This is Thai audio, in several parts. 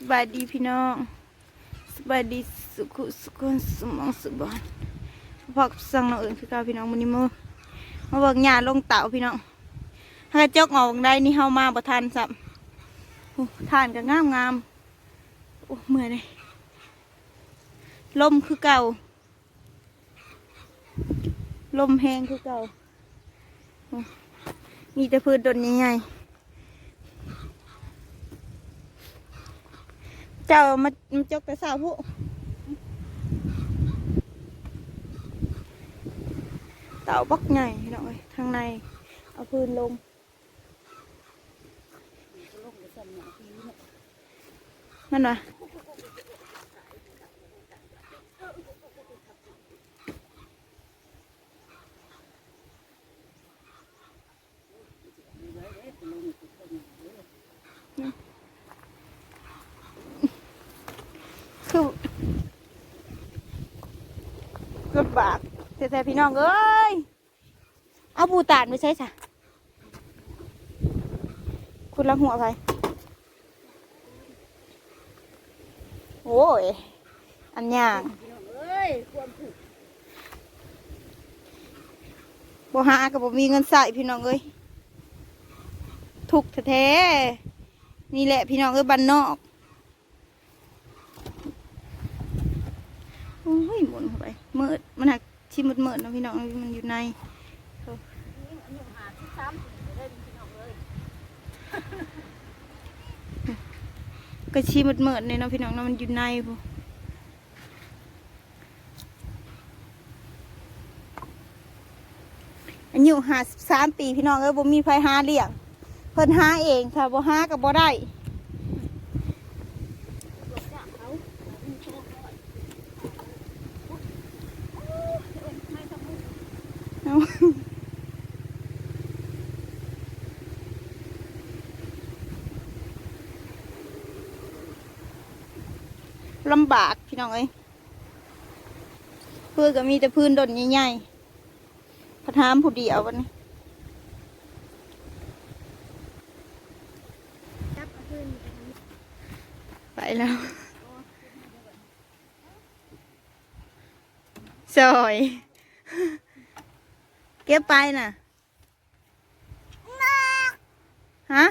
สบายดีพี่น้องสบายดีสุขสุขนสมองสุบอนพอกสั่งน้องเอิญคือเกาพี่น้องมันนี้มือมาเบิกหญ้าลงเต่าพี่น้องถ้ากระจกออกได้นี่เฮามาบ่ทันสับโอ้ทานก็งามงามโอ้เมื่อยเลยลมคือเก่า ลมแห้งคือเก่ามีแต่พืชดนใหญ่ เจ้ามามาจกแต่สาวผู้เต่าบักใหญ่พี่น้องเอ้ยทางใน เอาพื้นลงนั่นวะ รถบากแต่แต่พี่น้องเอ้ยเอาปูตานไปใช้สะคุณลังหัวไปโอ้ย อันย่างเอ้ยความผูกบ่หากับบ่มีเงินใส่พี่น้องเอ้ยทุกข์แท้ๆนี่แหละพี่น้องเอ้ยบ้านนอกโอ้ยหมุนเข้าไป มืดมันหักชิมมืดมืดๆเนาะพี่น้องมันอยู่ในอายุหาที่ซ้ำได้พี่น้องเอ้ยก็ชีมืดมืดๆเลยเนาะพี่น้องเนาะมันอยู่ในพู้อายุห้าสิบสามปีพี่น้องเอ้ยบ่มีไผหาเลี้ยงเพิ่นหาเองถ้าบ่หาก็บ่ได้ หลบจากเขาไม่ชอบเลยไม่ต้องพูด เอา ลำบากพี่น้องเอ้ยเพื่อก็มีแต่พื้นดนใหญ่ๆพระทามผู้เดียววันนี้ไปแล้วซอยเก็บไปน่ะฮะ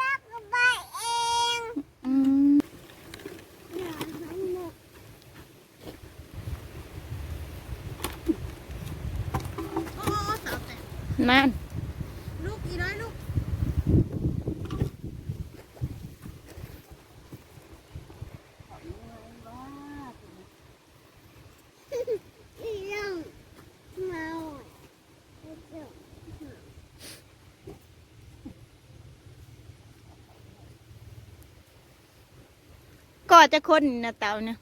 รักกับใบเอง อืม อย่าให้หมดโอ้สาวแต่ นั่นลูกอีน้อยลูกอีน้องเมาก็จะคนนะเต่าเนี่ย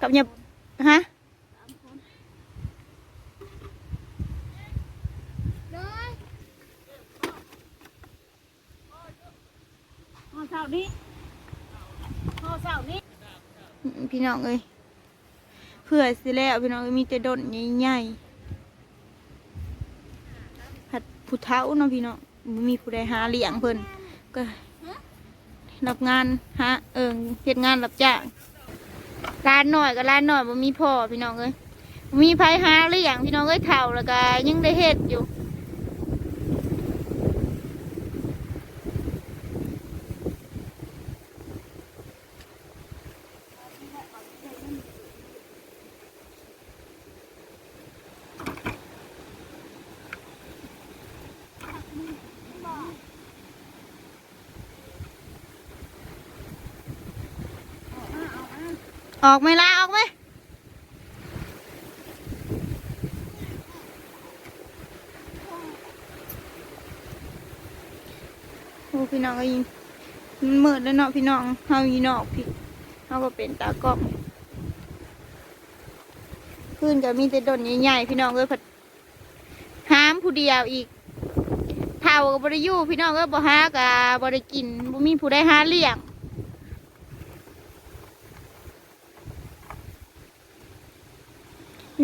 กับเนี่ยฮะ เลยพอเสาร์นี้พอเสาร์นี้ พี่น้องเอ้ยเพื่อสิแล้วพี่น้องมีแต่ดนใหญ่ๆผัดผู้เฒ่าเนาะพี่น้องมีผู้ใดหาเลี้ยงเพิ่นก็รับงานหาเอิงเฮ็ดงานรับจ้างร้านหน่อยก็ร้านหน่อยบ่มีพ่อพี่น้องเอ้ยมีไผหาเลี้ยงพี่น้องเอ้ยเฒ่าแล้วก็ยังได้เฮ็ดอยู่ ออกไหมล่ะออกไหมโอ้พี่น้องก็ยิงมันมืดแล้วเนาะพี่น้องเฮายู่นอกพี่เฮาก็เป็นตากล้องขึ้นก็มีแต่ดนใหญ่ๆพี่น้องเอ้ยผัดห้ามผู้เดียวอีกเท่าก็บ่ได้อยู่พี่น้องเอ้ยบ่หาก็บ่ได้กินบ่มีผู้ใดหาเลี้ยง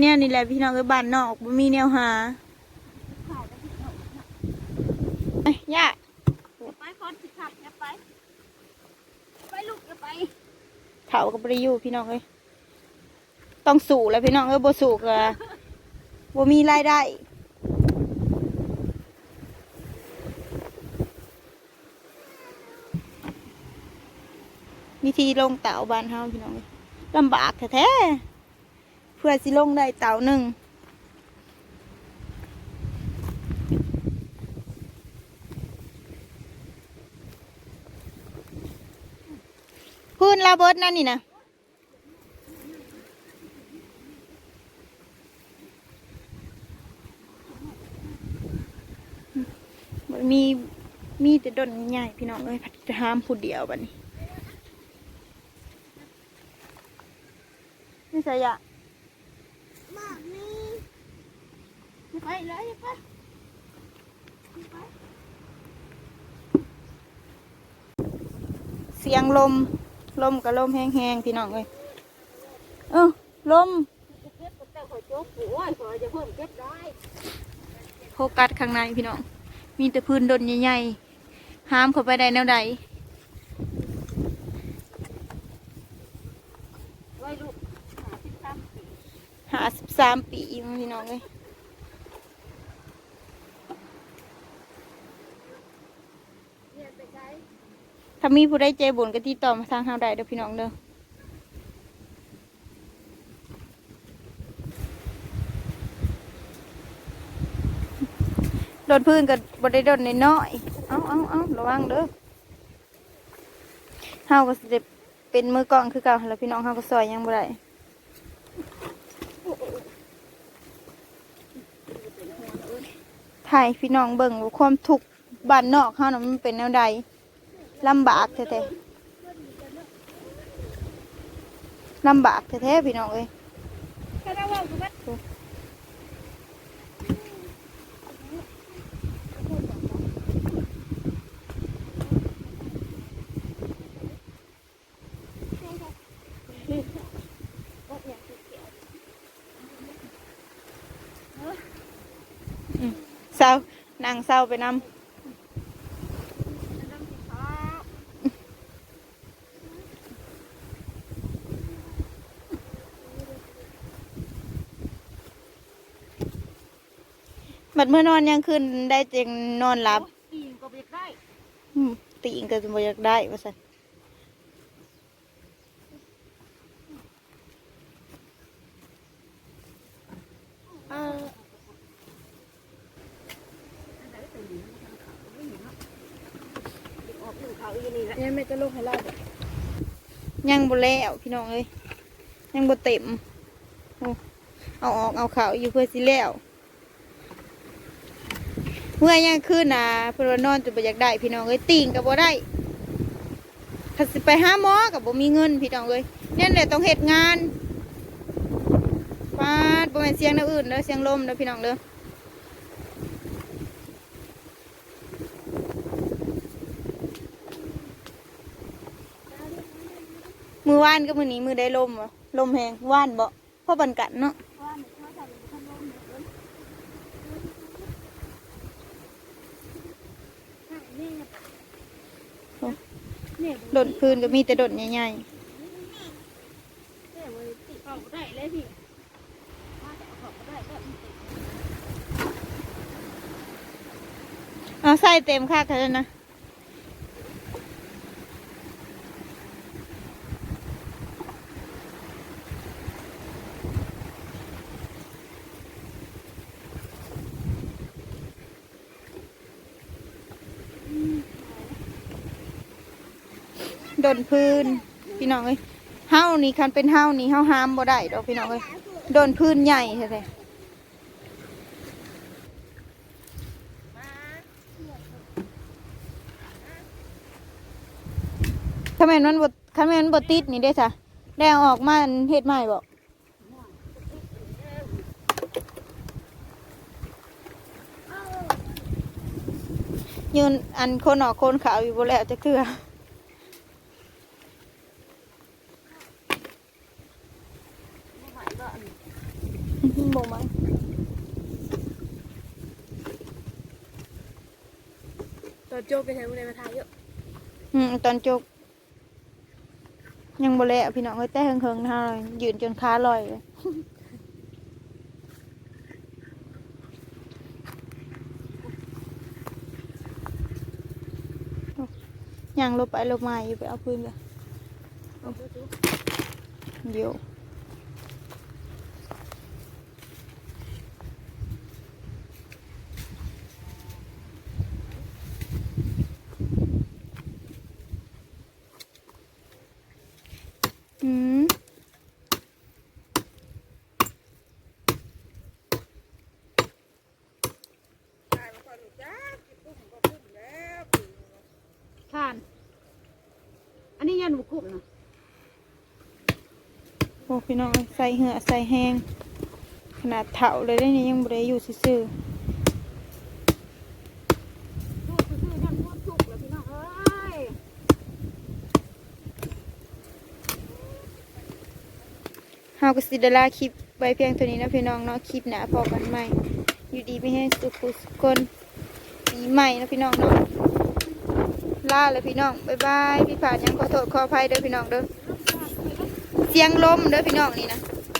เนี่ยนี่แหละพี่น้องเอ้ยบ้านนอกบ่มีแนวหาเอ้ยย่าขับอย่าไป ไปลูกอย่าไปเถากับบริยูพี่น้องเอ้ยต้องสู่แล้วพี่น้องเอ้ยบ่สู่ก็บ่มีรายได้วิธีลงเต่าบ้านเฮาพี่น้องเอ้ยลำบากแท้ๆเพื่อสิลงได้เต่าหนึ่งพื้นลาเบิดนั่นนี่นะมีมีแต่ดนใหญ่พี่น้องเอ้ยพัดจะห้ามผู้เดียวบัดนี้นี่ใส่ยะ บอกนี่อย่า ไปเลยอย่าไปเสียงลม ลมกับลมแห้งๆพี่น้องเอ้ยเออลมโฟกัสข้างในพี่น้อง มีแต่พื้นดนใหญ่ๆ ห้ามเข้าไปได้แนวใดไว้ลูกหาสิบสามปีพี่น้องเลยไปใช้ ถ้ามีผู้ใดใจบุญก็ติดต่อมาทางเฮาได้เด้อพี่น้องเด้อโดนพื้นกับบได้โดนน้อยๆเอาเอาเอาระวังเด้อเฮาก็สิได้เป็นมือกล้องคือเก่าแล้วพี่น้องเฮาก็ซอยยังบ่ได้ถ่ายพี่น้องเบิ่งว่าความทุกข์บ้านนอกเฮาน่ะมันเป็นแนวใด ลำบากแท้ๆลำบากแท้ๆพี่น้องเอ้ยแค่ได้ว่าคุณแม่เศร้านั่งเศร้าไปนำ บัดเมื่อนอนยังคืนได้เจียงนอนหลับปีนก็เบียดได้อืมตีอิงก็จะบ่อยากได้ว่าสันเออออกหนึ่งเขาอีนี่แหละเนี่ยไม่จะลงให้เราเด็กยังบ่แล้วพี่น้องเอ้ยยังบ่เต็มโอ้เอาออกเอาเขาอยู่เพื่อสิแล้ว เมื่อยังคืนน่ะเพื่อนว่านอนจะบ่อยากได้ พี่น้องเอ้ยติงก็บ่ได้ถ้าสิไปหาหมอก็บ่มีเงินพี่น้องเอ้ยนั่นแหละต้องเฮ็ดงานฟาดบ่แม่นเสียงแนวอื่นเด้อเสียงลมเด้อพี่น้องเด้อมือว่านก็มือนี้มือได้ลมอะลมแหงว่านบ่เพราะบันกันเนาะ ว่ามันเขาจะเป็นคนลงเหมือนนี่เนพื้นก็มีแต่ดนใหญ่เนี่ยมันติดดง่าแต่เขาได้ก็มันติดๆเอาใส่เต็มค่ะกันแล้วนะ ดนพื้น พี่น้องเอ้ยเฮานี่คันเป็นเฮานี่เฮาห้ามบ่ได้ดอกพี่น้องเอ้ยโดนพื้นใหญ่แท้ๆถ้าแม่นมันบ่ถ้าแม่นมันบ่ติดนี่ได้ซะได้เอออกมาเฮ็ดใหม่บ่ยืนอันคนออกคนขาวอยู่บ่แล้วจะเกลือ บ่ไหม ตัวโจกไปใช้บุญในประทายเยอะอืมตอนจกยังบ่แล้วพี่น้องเอ้ยแต่เฮิงๆนะยืนจนขาลอยเลยยังลบไปลบมาอยู่ไปเอาปืนเลยเดี๋ยวอืม ทาน อันนี้ยันบุกุมนะ โอ้พี่น้องใส่เหือใส่แห้งขนาดเถาเลยได้นี่ยังบ่ได้อยู่ซื่อดูซื่อๆยันพวกสุกแล้วพี่น้องเฮาก็สิด้ลาคลิปไว้เพียงเท่านี้นะพี่น้องเนาะคลิปหนาพอกันใหม่ อยู่ดีไม่ให้สุขสุขคนปีใหม่นะพี่น้องเนาะลาเลยพี่น้อง บ๊ายบาย พี่ผ่านยังขอโทษขออภัยเด้อพี่น้องเด้อ เสียงลมเด้อพี่น้องนี่นะ